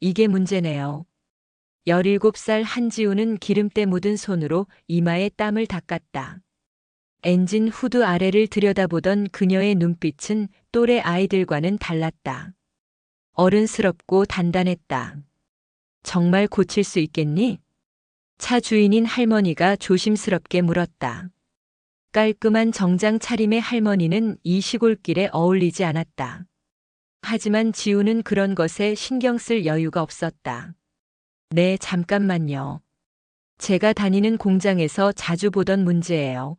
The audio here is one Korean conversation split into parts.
이게 문제네요. 17살 한지우는 기름때 묻은 손으로 이마에 땀을 닦았다. 엔진 후드 아래를 들여다보던 그녀의 눈빛은 또래 아이들과는 달랐다. 어른스럽고 단단했다. 정말 고칠 수 있겠니? 차 주인인 할머니가 조심스럽게 물었다. 깔끔한 정장 차림의 할머니는 이 시골길에 어울리지 않았다. 하지만 지우는 그런 것에 신경 쓸 여유가 없었다. 네, 잠깐만요. 제가 다니는 공장에서 자주 보던 문제예요.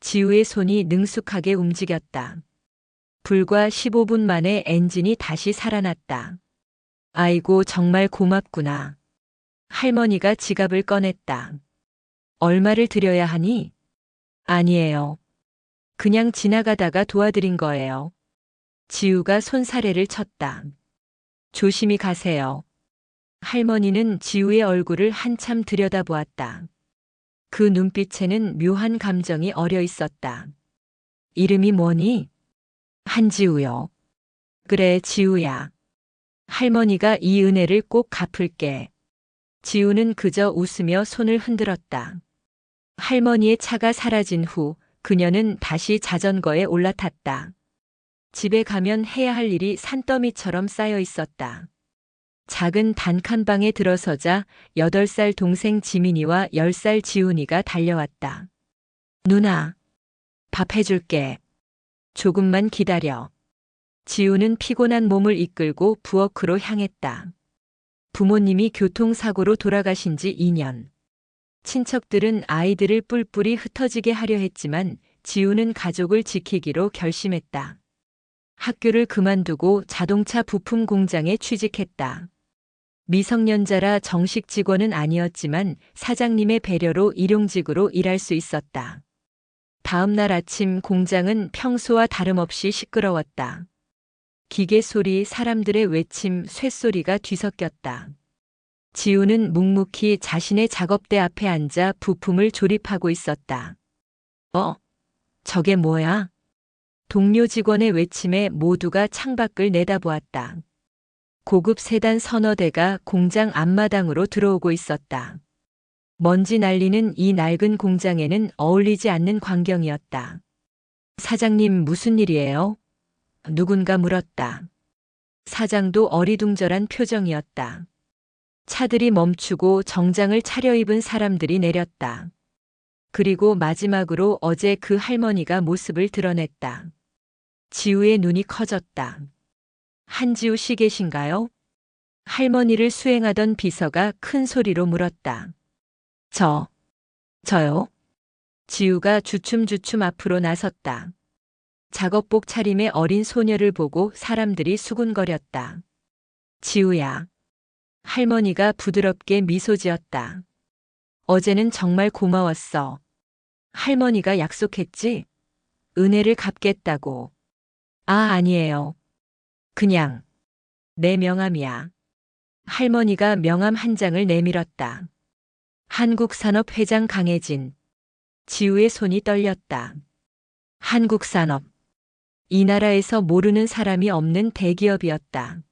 지우의 손이 능숙하게 움직였다. 불과 15분 만에 엔진이 다시 살아났다. 아이고, 정말 고맙구나. 할머니가 지갑을 꺼냈다. 얼마를 드려야 하니? 아니에요. 그냥 지나가다가 도와드린 거예요. 지우가 손사래를 쳤다. 조심히 가세요. 할머니는 지우의 얼굴을 한참 들여다보았다. 그 눈빛에는 묘한 감정이 어려 있었다. 이름이 뭐니? 한지우요. 그래, 지우야. 할머니가 이 은혜를 꼭 갚을게. 지우는 그저 웃으며 손을 흔들었다. 할머니의 차가 사라진 후 그녀는 다시 자전거에 올라탔다. 집에 가면 해야 할 일이 산더미처럼 쌓여 있었다. 작은 단칸방에 들어서자 8살 동생 지민이와 10살 지훈이가 달려왔다. 누나, 밥 해줄게. 조금만 기다려. 지우는 피곤한 몸을 이끌고 부엌으로 향했다. 부모님이 교통사고로 돌아가신 지 2년. 친척들은 아이들을 뿔뿔이 흩어지게 하려 했지만 지우는 가족을 지키기로 결심했다. 학교를 그만두고 자동차 부품 공장에 취직했다. 미성년자라 정식 직원은 아니었지만 사장님의 배려로 일용직으로 일할 수 있었다. 다음 날 아침 공장은 평소와 다름없이 시끄러웠다. 기계 소리, 사람들의 외침, 쇳소리가 뒤섞였다. 지우는 묵묵히 자신의 작업대 앞에 앉아 부품을 조립하고 있었다. 어? 저게 뭐야? 동료 직원의 외침에 모두가 창밖을 내다보았다. 고급 세단 서너 대가 공장 앞마당으로 들어오고 있었다. 먼지 날리는 이 낡은 공장에는 어울리지 않는 광경이었다. 사장님 무슨 일이에요? 누군가 물었다. 사장도 어리둥절한 표정이었다. 차들이 멈추고 정장을 차려입은 사람들이 내렸다. 그리고 마지막으로 어제 그 할머니가 모습을 드러냈다. 지우의 눈이 커졌다. 한지우 씨 계신가요? 할머니를 수행하던 비서가 큰 소리로 물었다. 저, 저요? 지우가 주춤주춤 앞으로 나섰다. 작업복 차림의 어린 소녀를 보고 사람들이 수군거렸다. 지우야. 할머니가 부드럽게 미소 지었다. 어제는 정말 고마웠어. 할머니가 약속했지? 은혜를 갚겠다고. 아, 아니에요. 그냥 내 명함이야. 할머니가 명함 한 장을 내밀었다. 한국산업회장 강혜진. 지우의 손이 떨렸다. 한국산업. 이 나라에서 모르는 사람이 없는 대기업이었다.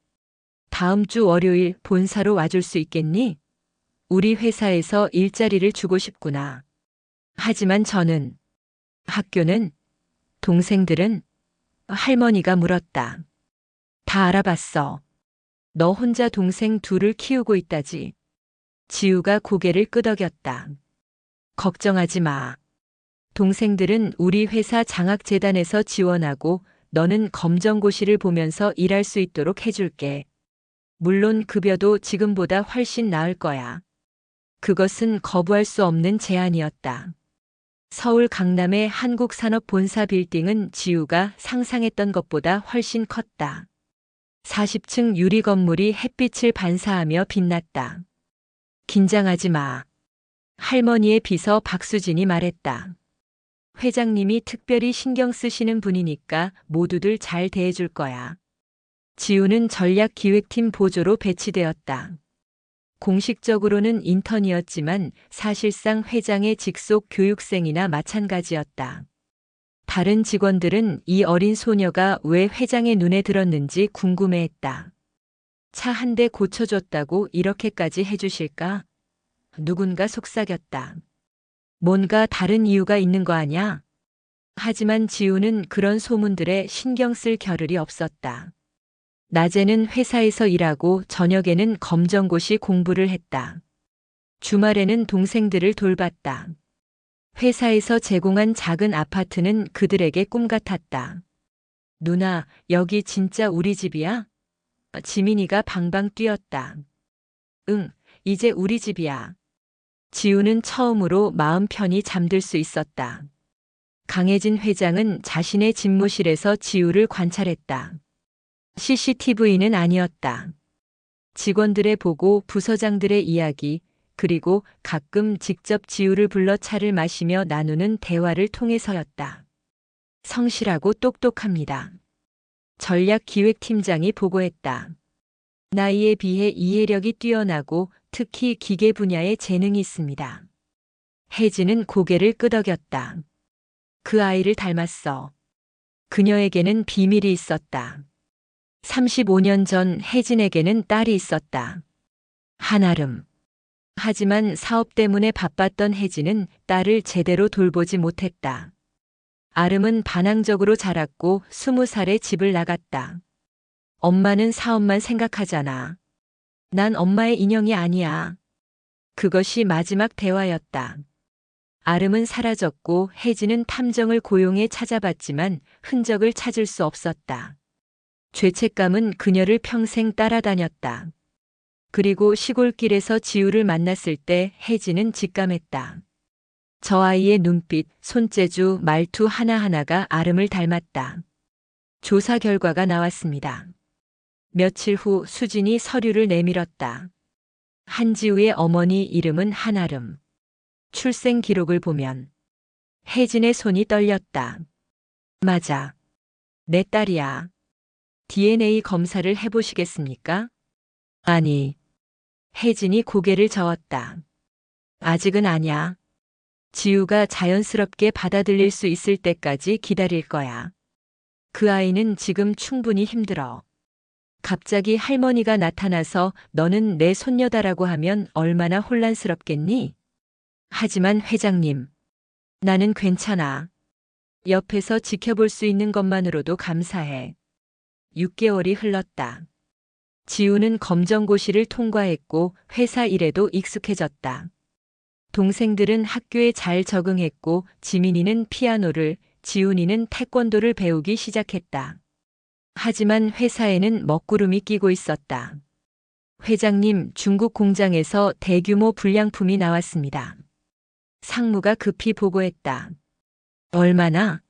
다음 주 월요일 본사로 와줄 수 있겠니? 우리 회사에서 일자리를 주고 싶구나. 하지만 저는, 학교는, 동생들은, 할머니가 물었다. 다 알아봤어. 너 혼자 동생 둘을 키우고 있다지. 지우가 고개를 끄덕였다. 걱정하지 마. 동생들은 우리 회사 장학재단에서 지원하고 너는 검정고시를 보면서 일할 수 있도록 해줄게. 물론 급여도 지금보다 훨씬 나을 거야. 그것은 거부할 수 없는 제안이었다. 서울 강남의 한국산업 본사 빌딩은 지우가 상상했던 것보다 훨씬 컸다. 40층 유리 건물이 햇빛을 반사하며 빛났다. 긴장하지 마. 할머니의 비서 박수진이 말했다. 회장님이 특별히 신경 쓰시는 분이니까 모두들 잘 대해줄 거야. 지우는 전략기획팀 보조로 배치되었다. 공식적으로는 인턴이었지만 사실상 회장의 직속 교육생이나 마찬가지였다. 다른 직원들은 이 어린 소녀가 왜 회장의 눈에 들었는지 궁금해했다. 차 한 대 고쳐줬다고 이렇게까지 해주실까? 누군가 속삭였다. 뭔가 다른 이유가 있는 거 아냐? 하지만 지우는 그런 소문들에 신경 쓸 겨를이 없었다. 낮에는 회사에서 일하고 저녁에는 검정고시 공부를 했다. 주말에는 동생들을 돌봤다. 회사에서 제공한 작은 아파트는 그들에게 꿈 같았다. 누나, 여기 진짜 우리 집이야? 지민이가 방방 뛰었다. 응, 이제 우리 집이야. 지우는 처음으로 마음 편히 잠들 수 있었다. 강혜진 회장은 자신의 집무실에서 지우를 관찰했다. CCTV는 아니었다. 직원들의 보고 부서장들의 이야기, 그리고 가끔 직접 지우를 불러 차를 마시며 나누는 대화를 통해서였다. 성실하고 똑똑합니다. 전략기획팀장이 보고했다. 나이에 비해 이해력이 뛰어나고 특히 기계 분야에 재능이 있습니다. 혜진은 고개를 끄덕였다. 그 아이를 닮았어. 그녀에게는 비밀이 있었다. 35년 전 혜진에게는 딸이 있었다. 한아름. 하지만 사업 때문에 바빴던 혜진은 딸을 제대로 돌보지 못했다. 아름은 반항적으로 자랐고 스무 살에 집을 나갔다. 엄마는 사업만 생각하잖아. 난 엄마의 인형이 아니야. 그것이 마지막 대화였다. 아름은 사라졌고 혜진은 탐정을 고용해 찾아봤지만 흔적을 찾을 수 없었다. 죄책감은 그녀를 평생 따라다녔다. 그리고 시골길에서 지우를 만났을 때 혜진은 직감했다. 저 아이의 눈빛, 손재주, 말투 하나하나가 아름을 닮았다. 조사 결과가 나왔습니다. 며칠 후 수진이 서류를 내밀었다. 한지우의 어머니 이름은 한아름. 출생 기록을 보면 혜진의 손이 떨렸다. 맞아. 내 딸이야. DNA 검사를 해보시겠습니까? 아니. 혜진이 고개를 저었다. 아직은 아냐. 지우가 자연스럽게 받아들일 수 있을 때까지 기다릴 거야. 그 아이는 지금 충분히 힘들어. 갑자기 할머니가 나타나서 너는 내 손녀다라고 하면 얼마나 혼란스럽겠니? 하지만 회장님, 나는 괜찮아. 옆에서 지켜볼 수 있는 것만으로도 감사해. 6개월이 흘렀다. 지우는 검정고시를 통과했고 회사 일에도 익숙해졌다. 동생들은 학교에 잘 적응했고 지민이는 피아노를, 지훈이는 태권도를 배우기 시작했다. 하지만 회사에는 먹구름이 끼고 있었다. 회장님, 중국 공장에서 대규모 불량품이 나왔습니다. 상무가 급히 보고했다. 얼마나?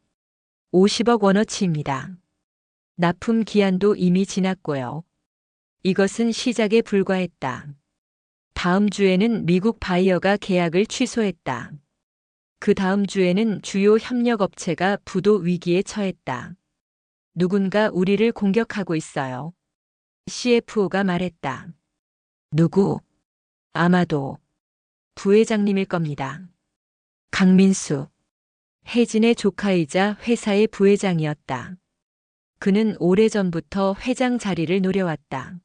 50억 원어치입니다. 납품 기한도 이미 지났고요. 이것은 시작에 불과했다. 다음 주에는 미국 바이어가 계약을 취소했다. 그 다음 주에는 주요 협력업체가 부도 위기에 처했다. 누군가 우리를 공격하고 있어요. CFO가 말했다. 누구? 아마도 부회장님일 겁니다. 강민수. 혜진의 조카이자 회사의 부회장이었다. 그는 오래전부터 회장 자리를 노려왔다.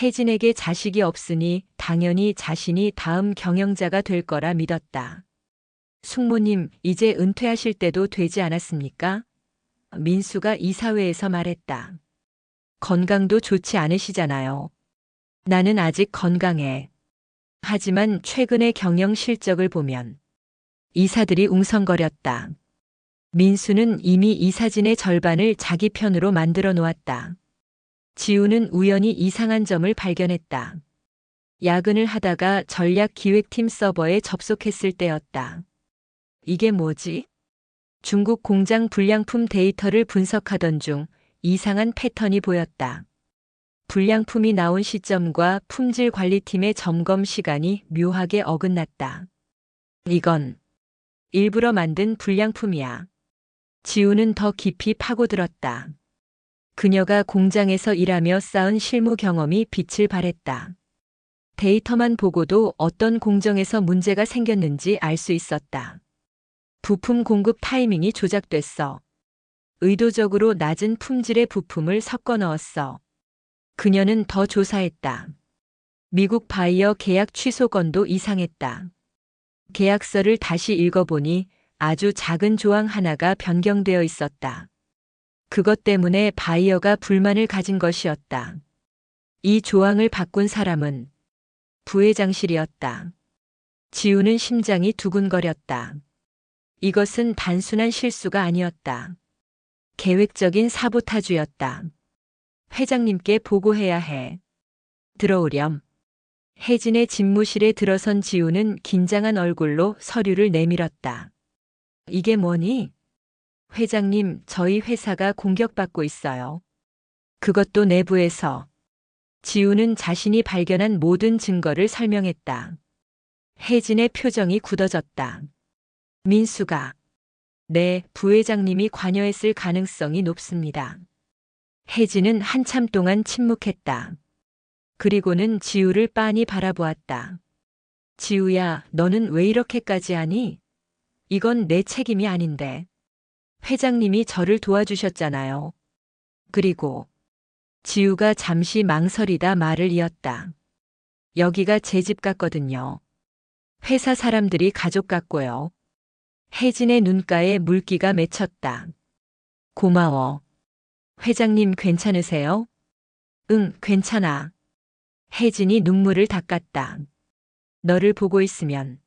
혜진에게 자식이 없으니 당연히 자신이 다음 경영자가 될 거라 믿었다. 숙모님, 이제 은퇴하실 때도 되지 않았습니까? 민수가 이사회에서 말했다. 건강도 좋지 않으시잖아요. 나는 아직 건강해. 하지만 최근의 경영 실적을 보면 이사들이 웅성거렸다. 민수는 이미 이 사진의 절반을 자기 편으로 만들어 놓았다. 지우는 우연히 이상한 점을 발견했다. 야근을 하다가 전략 기획팀 서버에 접속했을 때였다. 이게 뭐지? 중국 공장 불량품 데이터를 분석하던 중 이상한 패턴이 보였다. 불량품이 나온 시점과 품질 관리팀의 점검 시간이 묘하게 어긋났다. 이건 일부러 만든 불량품이야. 지우는 더 깊이 파고들었다. 그녀가 공장에서 일하며 쌓은 실무 경험이 빛을 발했다. 데이터만 보고도 어떤 공정에서 문제가 생겼는지 알 수 있었다. 부품 공급 타이밍이 조작됐어. 의도적으로 낮은 품질의 부품을 섞어 넣었어. 그녀는 더 조사했다. 미국 바이어 계약 취소 건도 이상했다. 계약서를 다시 읽어보니 아주 작은 조항 하나가 변경되어 있었다. 그것 때문에 바이어가 불만을 가진 것이었다. 이 조항을 바꾼 사람은 부회장실이었다. 지우는 심장이 두근거렸다. 이것은 단순한 실수가 아니었다. 계획적인 사보타주였다. 회장님께 보고해야 해. 들어오렴. 혜진의 집무실에 들어선 지우는 긴장한 얼굴로 서류를 내밀었다. 이게 뭐니? 회장님, 저희 회사가 공격받고 있어요. 그것도 내부에서. 지우는 자신이 발견한 모든 증거를 설명했다. 혜진의 표정이 굳어졌다. 민수가. 네, 부회장님이 관여했을 가능성이 높습니다. 혜진은 한참 동안 침묵했다. 그리고는 지우를 빤히 바라보았다. 지우야, 너는 왜 이렇게까지 하니? 이건 내 책임이 아닌데. 회장님이 저를 도와주셨잖아요. 그리고 지우가 잠시 망설이다 말을 이었다. 여기가 제 집 같거든요. 회사 사람들이 가족 같고요. 혜진의 눈가에 물기가 맺혔다. 고마워. 회장님 괜찮으세요? 응, 괜찮아. 혜진이 눈물을 닦았다. 너를 보고 있으면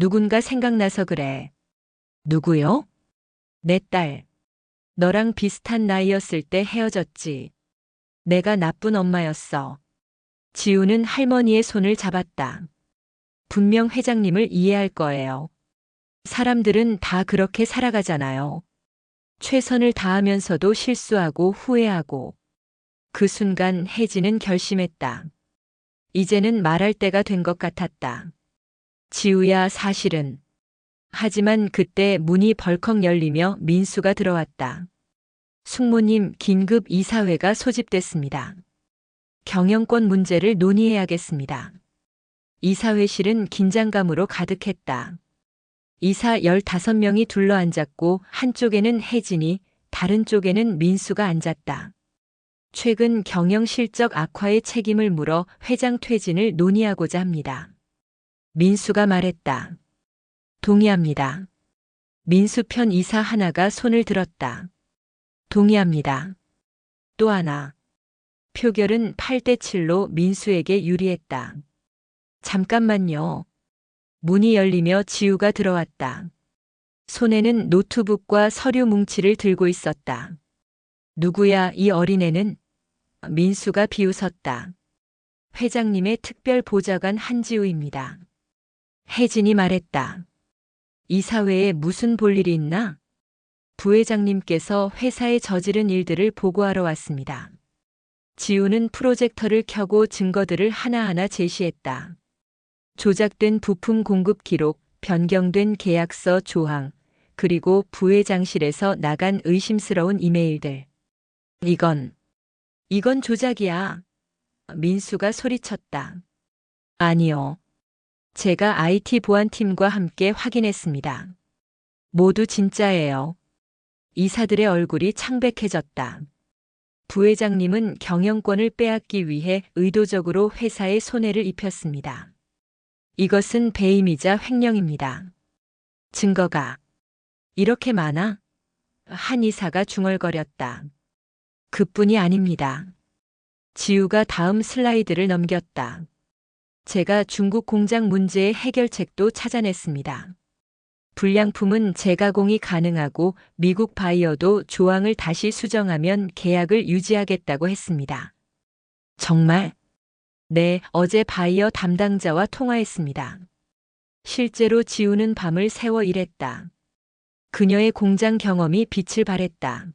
누군가 생각나서 그래. 누구요? 내 딸. 너랑 비슷한 나이였을 때 헤어졌지. 내가 나쁜 엄마였어. 지우는 할머니의 손을 잡았다. 분명 회장님을 이해할 거예요. 사람들은 다 그렇게 살아가잖아요. 최선을 다하면서도 실수하고 후회하고. 그 순간 혜진은 결심했다. 이제는 말할 때가 된 것 같았다. 지우야 사실은. 하지만 그때 문이 벌컥 열리며 민수가 들어왔다. 숙모님 긴급 이사회가 소집됐습니다. 경영권 문제를 논의해야겠습니다. 이사회실은 긴장감으로 가득했다. 이사 15명이 둘러앉았고 한쪽에는 혜진이 다른 쪽에는 민수가 앉았다. 최근 경영 실적 악화의 책임을 물어 회장 퇴진을 논의하고자 합니다. 민수가 말했다. 동의합니다. 민수 편 이사 하나가 손을 들었다. 동의합니다. 또 하나. 표결은 8대 7로 민수에게 유리했다. 잠깐만요. 문이 열리며 지우가 들어왔다. 손에는 노트북과 서류 뭉치를 들고 있었다. 누구야 이 어린애는? 민수가 비웃었다. 회장님의 특별 보좌관 한지우입니다. 혜진이 말했다. 이사회에 무슨 볼일이 있나? 부회장님께서 회사에 저지른 일들을 보고하러 왔습니다. 지우는 프로젝터를 켜고 증거들을 하나하나 제시했다. 조작된 부품 공급 기록, 변경된 계약서 조항, 그리고 부회장실에서 나간 의심스러운 이메일들. 이건, 이건 조작이야. 민수가 소리쳤다. 아니요. 제가 IT 보안팀과 함께 확인했습니다. 모두 진짜예요. 이사들의 얼굴이 창백해졌다. 부회장님은 경영권을 빼앗기 위해 의도적으로 회사에 손해를 입혔습니다. 이것은 배임이자 횡령입니다. 증거가 이렇게 많아? 한 이사가 중얼거렸다. 그뿐이 아닙니다. 지우가 다음 슬라이드를 넘겼다. 제가 중국 공장 문제의 해결책도 찾아냈습니다. 불량품은 재가공이 가능하고 미국 바이어도 조항을 다시 수정하면 계약을 유지하겠다고 했습니다. 정말? 네, 어제 바이어 담당자와 통화했습니다. 실제로 지우는 밤을 새워 일했다. 그녀의 공장 경험이 빛을 발했다.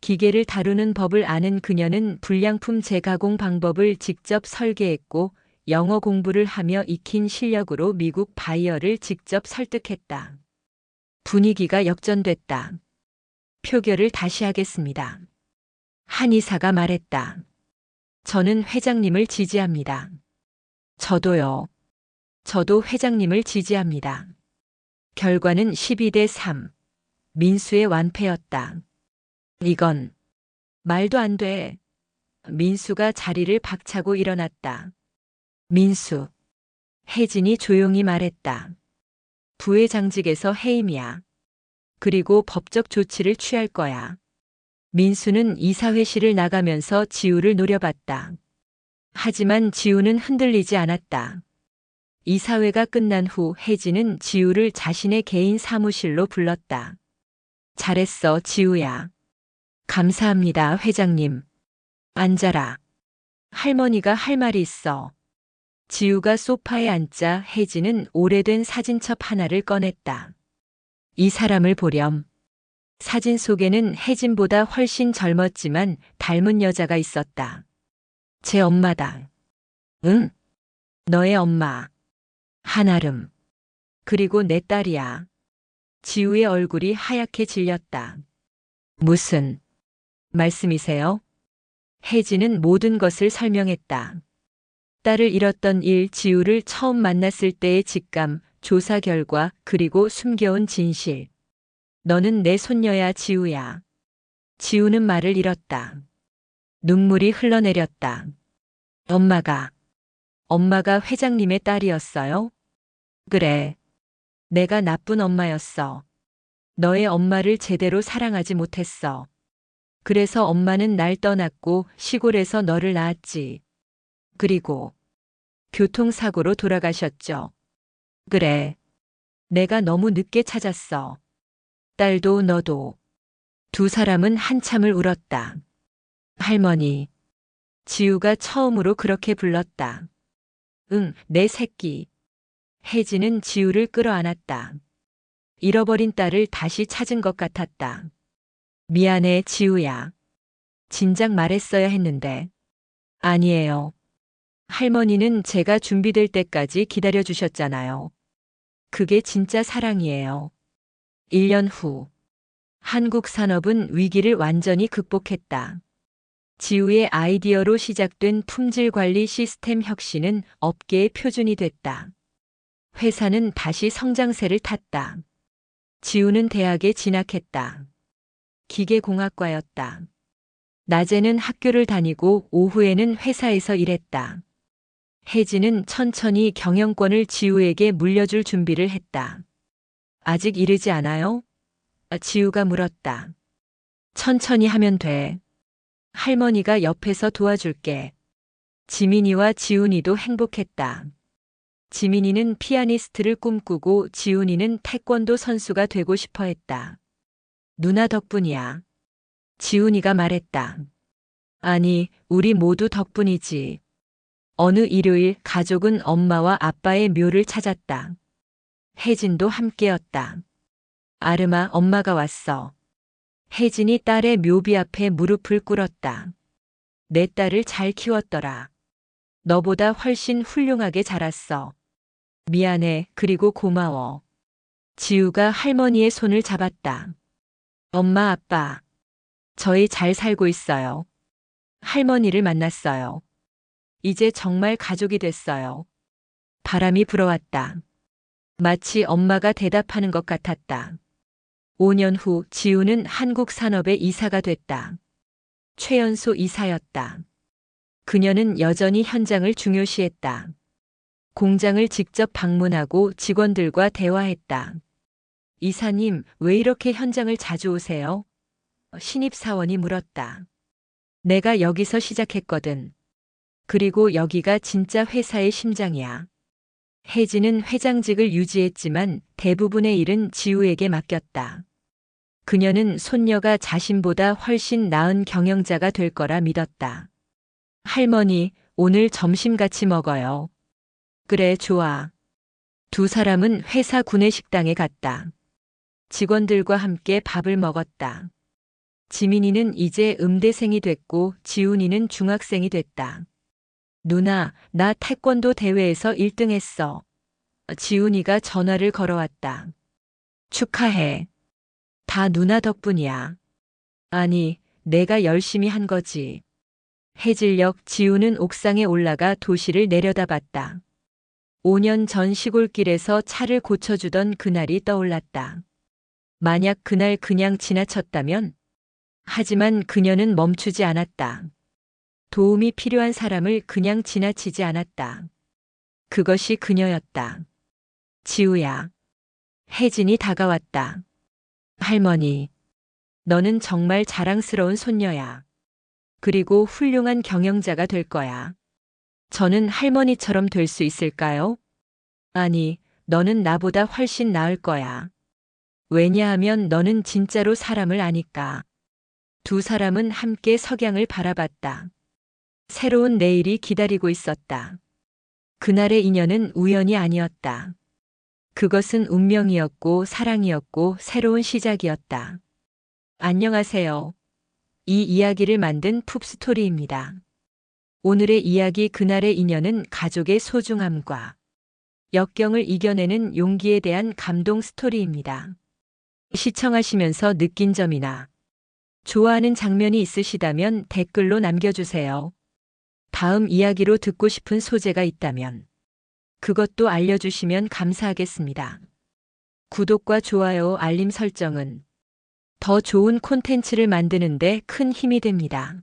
기계를 다루는 법을 아는 그녀는 불량품 재가공 방법을 직접 설계했고 영어 공부를 하며 익힌 실력으로 미국 바이어를 직접 설득했다. 분위기가 역전됐다. 표결을 다시 하겠습니다. 한의사가 말했다. 저는 회장님을 지지합니다. 저도요. 저도 회장님을 지지합니다. 결과는 12대 3. 민수의 완패였다. 이건 말도 안 돼. 민수가 자리를 박차고 일어났다. 민수. 혜진이 조용히 말했다. 부회장직에서 해임이야. 그리고 법적 조치를 취할 거야. 민수는 이사회실을 나가면서 지우를 노려봤다. 하지만 지우는 흔들리지 않았다. 이사회가 끝난 후 혜진은 지우를 자신의 개인 사무실로 불렀다. 잘했어, 지우야. 감사합니다, 회장님. 앉아라. 할머니가 할 말이 있어. 지우가 소파에 앉자 혜진은 오래된 사진첩 하나를 꺼냈다. 이 사람을 보렴. 사진 속에는 혜진보다 훨씬 젊었지만 닮은 여자가 있었다. 제 엄마다. 응? 너의 엄마. 한아름. 그리고 내 딸이야. 지우의 얼굴이 하얗게 질렸다. 무슨 말씀이세요? 혜진은 모든 것을 설명했다. 딸을 잃었던 일, 지우를 처음 만났을 때의 직감, 조사 결과, 그리고 숨겨온 진실. 너는 내 손녀야, 지우야. 지우는 말을 잃었다. 눈물이 흘러내렸다. 엄마가, 엄마가 회장님의 딸이었어요? 그래. 내가 나쁜 엄마였어. 너의 엄마를 제대로 사랑하지 못했어. 그래서 엄마는 날 떠났고 시골에서 너를 낳았지. 그리고 교통사고로 돌아가셨죠. 그래. 내가 너무 늦게 찾았어. 딸도 너도. 두 사람은 한참을 울었다. 할머니. 지우가 처음으로 그렇게 불렀다. 응, 내 새끼. 혜진은 지우를 끌어안았다. 잃어버린 딸을 다시 찾은 것 같았다. 미안해, 지우야. 진작 말했어야 했는데. 아니에요. 할머니는 제가 준비될 때까지 기다려 주셨잖아요. 그게 진짜 사랑이에요. 1년 후. 한국 산업은 위기를 완전히 극복했다. 지우의 아이디어로 시작된 품질 관리 시스템 혁신은 업계의 표준이 됐다. 회사는 다시 성장세를 탔다. 지우는 대학에 진학했다. 기계공학과였다. 낮에는 학교를 다니고 오후에는 회사에서 일했다. 혜진은 천천히 경영권을 지우에게 물려줄 준비를 했다. 아직 이르지 않아요? 지우가 물었다. 천천히 하면 돼. 할머니가 옆에서 도와줄게. 지민이와 지훈이도 행복했다. 지민이는 피아니스트를 꿈꾸고 지훈이는 태권도 선수가 되고 싶어 했다. 누나 덕분이야. 지훈이가 말했다. 아니, 우리 모두 덕분이지. 어느 일요일 가족은 엄마와 아빠의 묘를 찾았다. 혜진도 함께였다. 아르마 엄마가 왔어. 혜진이 딸의 묘비 앞에 무릎을 꿇었다. 내 딸을 잘 키웠더라. 너보다 훨씬 훌륭하게 자랐어. 미안해, 그리고 고마워. 지우가 할머니의 손을 잡았다. 엄마, 아빠. 저희 잘 살고 있어요. 할머니를 만났어요. 이제 정말 가족이 됐어요. 바람이 불어왔다. 마치 엄마가 대답하는 것 같았다. 5년 후 지우는 한국 산업의 이사가 됐다. 최연소 이사였다. 그녀는 여전히 현장을 중요시했다. 공장을 직접 방문하고 직원들과 대화했다. 이사님, 왜 이렇게 현장을 자주 오세요? 신입사원이 물었다. 내가 여기서 시작했거든. 그리고 여기가 진짜 회사의 심장이야. 혜진은 회장직을 유지했지만 대부분의 일은 지우에게 맡겼다. 그녀는 손녀가 자신보다 훨씬 나은 경영자가 될 거라 믿었다. 할머니, 오늘 점심 같이 먹어요. 그래, 좋아. 두 사람은 회사 구내식당에 갔다. 직원들과 함께 밥을 먹었다. 지민이는 이제 음대생이 됐고 지훈이는 중학생이 됐다. 누나, 나 태권도 대회에서 1등 했어. 지훈이가 전화를 걸어왔다. 축하해. 다 누나 덕분이야. 아니, 내가 열심히 한 거지. 해질녘 지우는 옥상에 올라가 도시를 내려다봤다. 5년 전 시골길에서 차를 고쳐주던 그날이 떠올랐다. 만약 그날 그냥 지나쳤다면? 하지만 그녀는 멈추지 않았다. 도움이 필요한 사람을 그냥 지나치지 않았다. 그것이 그녀였다. 지우야. 혜진이 다가왔다. 할머니. 너는 정말 자랑스러운 손녀야. 그리고 훌륭한 경영자가 될 거야. 저는 할머니처럼 될 수 있을까요? 아니, 너는 나보다 훨씬 나을 거야. 왜냐하면 너는 진짜로 사람을 아니까. 두 사람은 함께 석양을 바라봤다. 새로운 내일이 기다리고 있었다. 그날의 인연은 우연이 아니었다. 그것은 운명이었고 사랑이었고 새로운 시작이었다. 안녕하세요. 이 이야기를 만든 푹스토리입니다. 오늘의 이야기 그날의 인연은 가족의 소중함과 역경을 이겨내는 용기에 대한 감동 스토리입니다. 시청하시면서 느낀 점이나 좋아하는 장면이 있으시다면 댓글로 남겨주세요. 다음 이야기로 듣고 싶은 소재가 있다면 그것도 알려주시면 감사하겠습니다. 구독과 좋아요, 알림 설정은 더 좋은 콘텐츠를 만드는데 큰 힘이 됩니다.